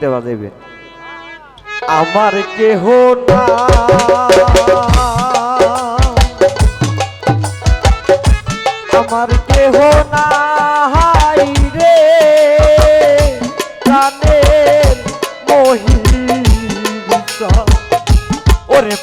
দেওয়া যাবে আমার কেহ না। আমার কেহ না রে। ওরে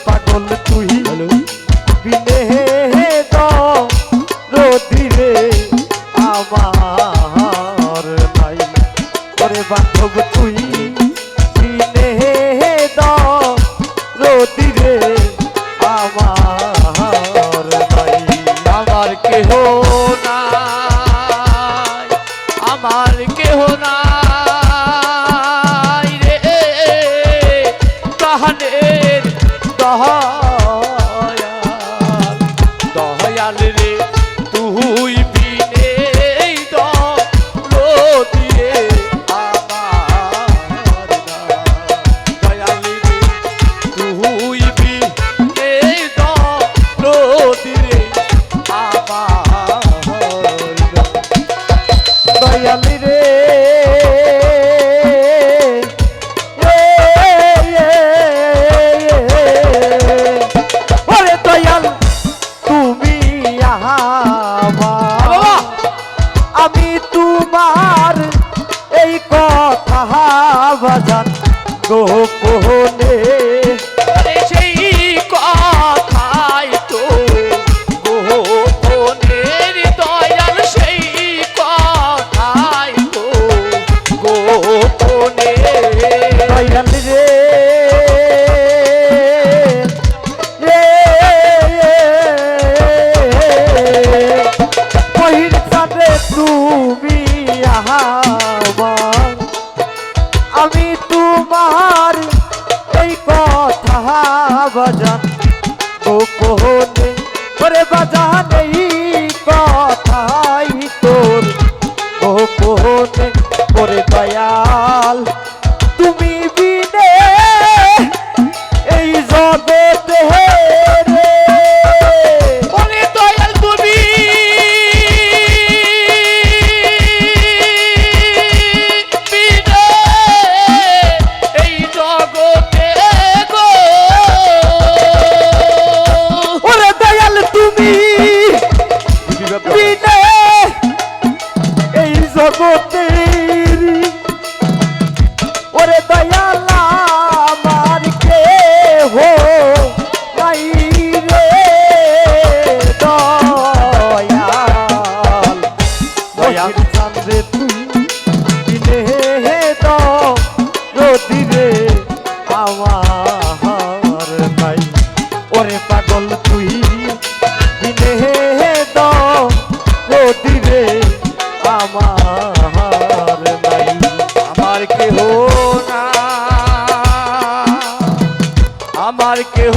আমার কেহ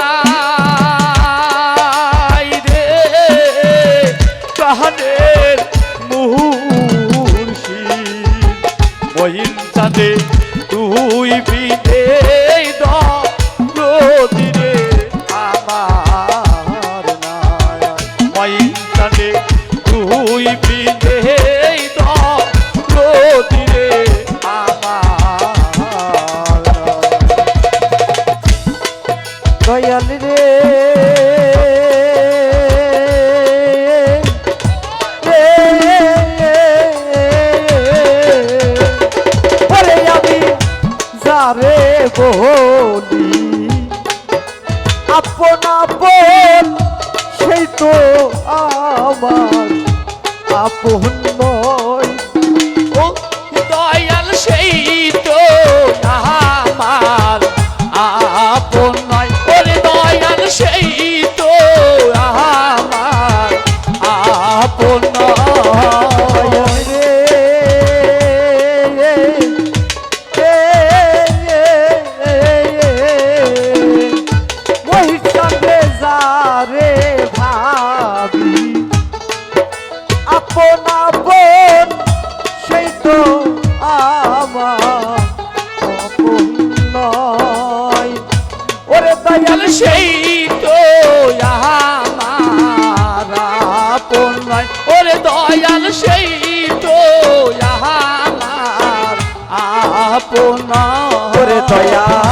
নাই রে। কাহানের মুহূর্ষি বহিন চাঁদে তুই পিঠে দিনে আমার নাই। বহিন চাঁদে তুই পিঠে আপন সেই তো আমার আপন সেই তো আপনার দয়া।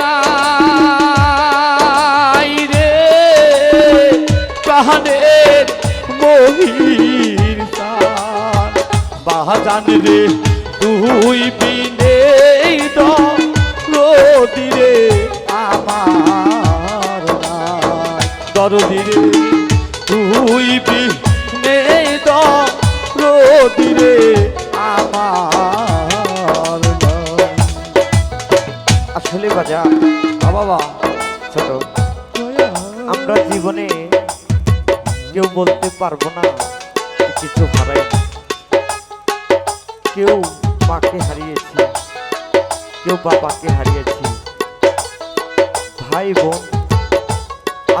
নাই রে। রে তুই বিনে দিরে আমার নাই। দরদিরে তুই বিনে দিরে বাজা। বাবা ছোট। আমরা জীবনে কেউ বলতে পারব না, কিছু হারাই কেউ মাকে হারিয়েছি, কেউ বাবাকে হারিয়েছি। ভাই, বোন,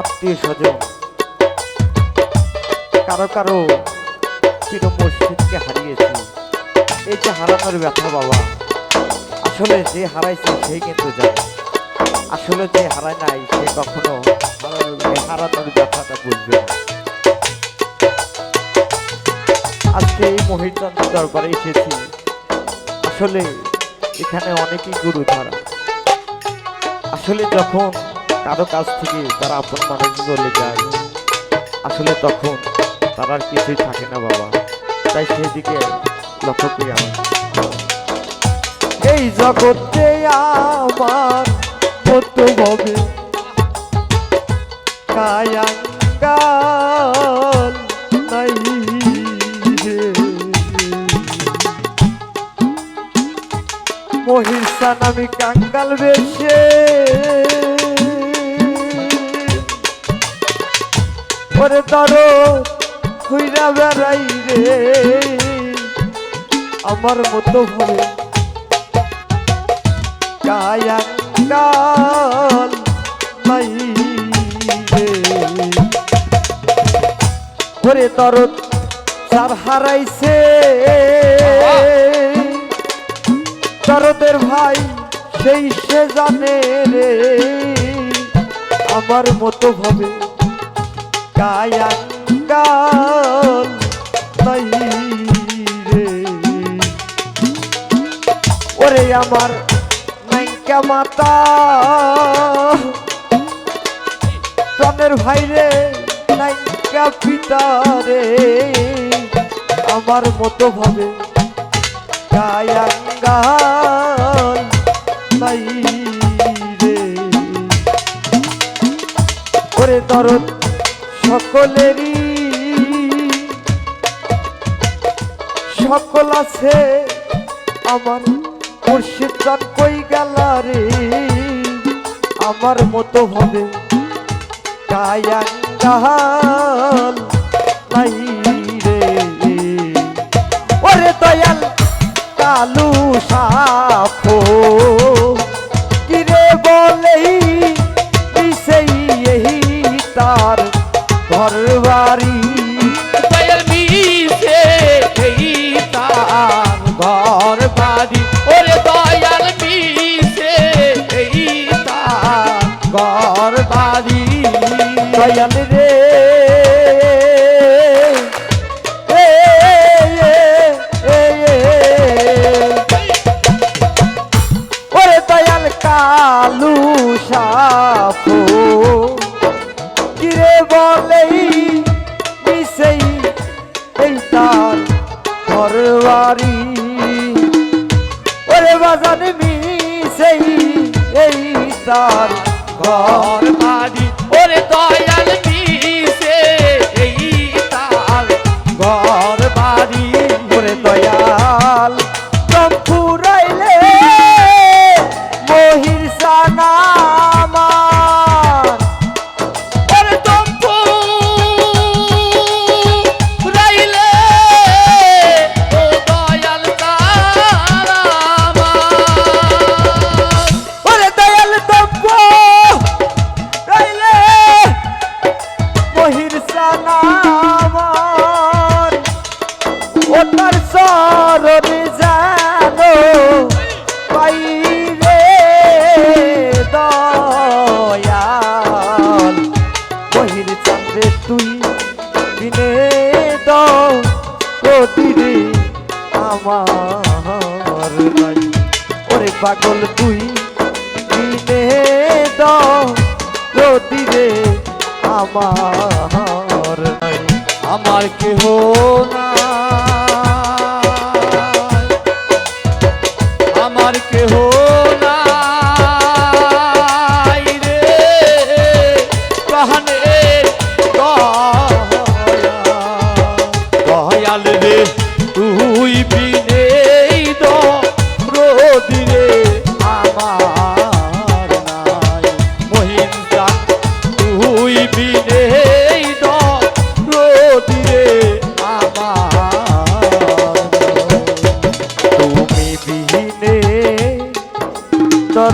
আত্মীয় স্বজন, কারও কারও প্রিয় মসজিদকে হারিয়েছি। এই হারানোর ব্যথা, বাবা। আসলে যে হারাইছে সেই কিন্তু জানে। আসলে যে হারায় নাই, সে কখনো হারানোর- ব্যথাটা বুঝবে না। আজকে এই মহিলার দরবারে এসেছি। আসলে এখানে অনেকেই গুরু ধরা আসলে যখন কারও কাছ থেকে তারা আপন মানুষ চলে যায়, আসলে তখন তার আর কিছুই থাকে না বাবা। তাই সেদিকে লক্ষ্য করি আমার। এই জগতে আমার কত ভবে কায়াঙ্গাল। মহিষান আমি কাঙ্গাল বেশে। ওরে ধরো খুইরা বেড়াই রে। আমার মতো ভাবে কায়াঙ্গাল নাই রে ওরে দরদ সার হারাইছে। দরদের ভাই সেই সে জানে রে। আমার মতো ভাবে কায়াঙ্গাল নাই রে ওরে আমার নাইকা মাতা? প্রাণের ভাই রে নাইকা পিতা রে? আমার মতো ভাবে কায়াঙ্গাল নাই রে। ওরে দরদ সকলেরই, সকল আছে আমার মুর্শিদ কই? গেলা রে আমার মতো হবে কায়াঙ্গাল নাই রে। ওরে দয়াল কালু সাফো আমার নাই। ওরে পাগল তুই দিনে আমার নাই। আমার কেহ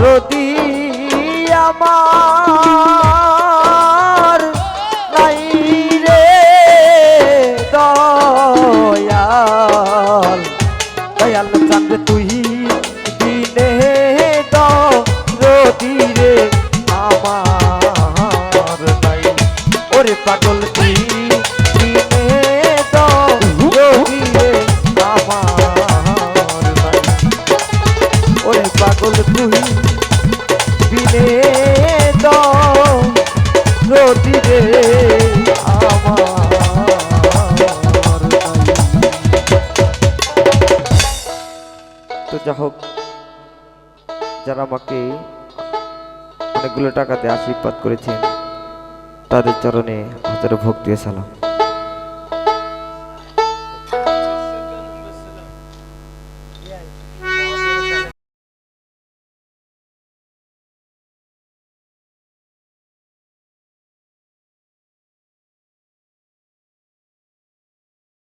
দরদি আমার নাই রে দয়াল দয়াল চাঁদ তুই দিনে দরদি রে, আমার নাই। ওরে পাগল তুই যারা আমাকে অনেকগুলো টাকাতে আশীর্বাদ করেছেন তাদের চরণে হাজারো ভক্তি সালাম।